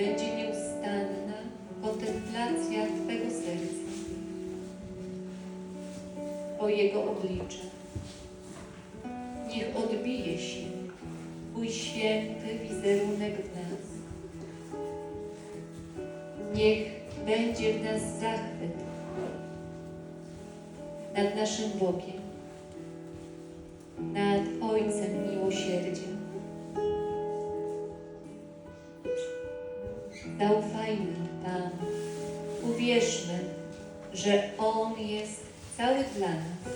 będzie nieustanna kontemplacja Twego serca, o Jego oblicze. Niech odbije się Twój święty wizerunek w nas. Niech będzie w nas zachwyt nad naszym Bogiem, nad Ojcem że On jest cały dla nas,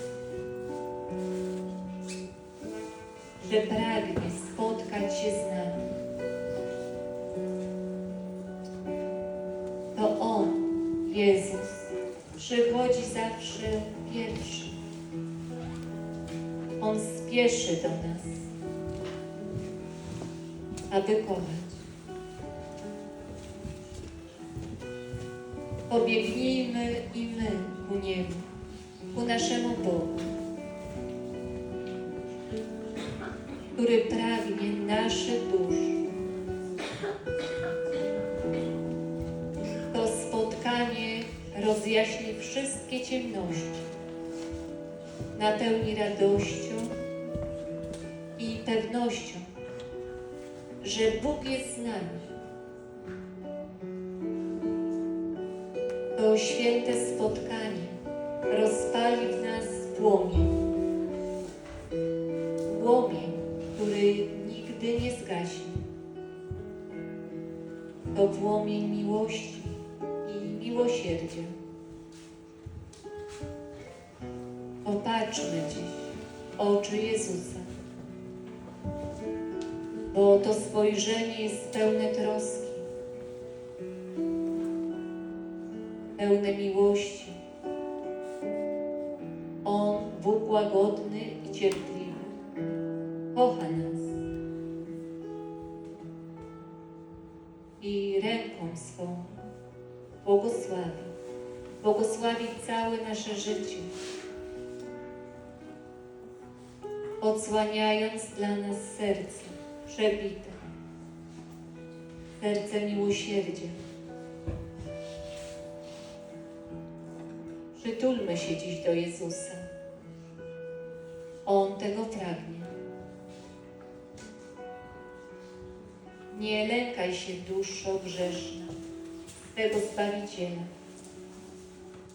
że pragnie spotkać się z nami. To On, Jezus, przychodzi zawsze pierwszy. On spieszy do nas, aby kochać. Pobiegnijmy i my ku Niemu, ku naszemu Bogu, który pragnie naszych dusz. To spotkanie rozjaśni wszystkie ciemności, napełni radością i pewnością, że Bóg jest z nami. To święte spotkanie rozpali w nas płomień. Płomień, który nigdy nie zgaśnie. To płomień miłości i miłosierdzia. Popatrzmy dziś oczy Jezusa, bo to spojrzenie jest pełne troski, pełne miłości. On, Bóg łagodny i cierpliwy, kocha nas i ręką swą błogosławi, błogosławi całe nasze życie, odsłaniając dla nas serce przebite, serce miłosierdzia. Przytulmy się dziś do Jezusa. On tego pragnie. Nie lękaj się, duszo grzeszna, swego Zbawiciela.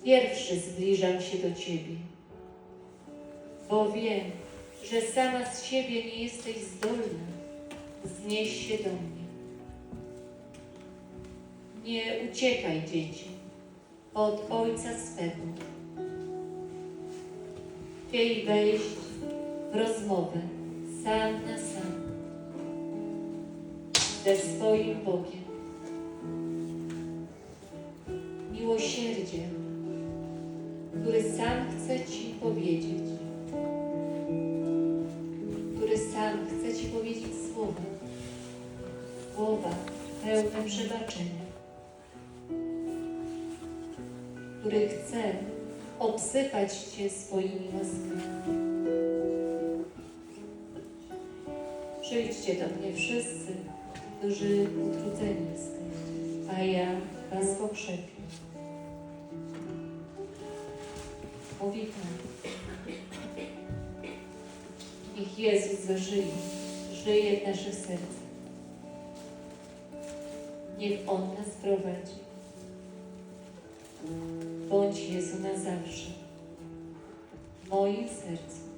Pierwszy zbliżam się do Ciebie, bo wiem, że sama z siebie nie jesteś zdolna znieść się do mnie. Nie uciekaj, dzieci, od Ojca swego. Chciej wejść w rozmowę sam na sam ze swoim Bogiem. Miłosierdziem, który sam chce Ci powiedzieć, który sam chce Ci powiedzieć słowa, słowa pełne przebaczenia, który chce obsypać Cię swoimi łaskami. Przyjdźcie do mnie wszyscy, którzy utrudzeni jesteście, a ja Was pokrzepię. Pan. Niech Jezus żyje, żyje w naszych sercach. Niech On nas prowadzi. Bądź Jezu na zawsze w moim sercu.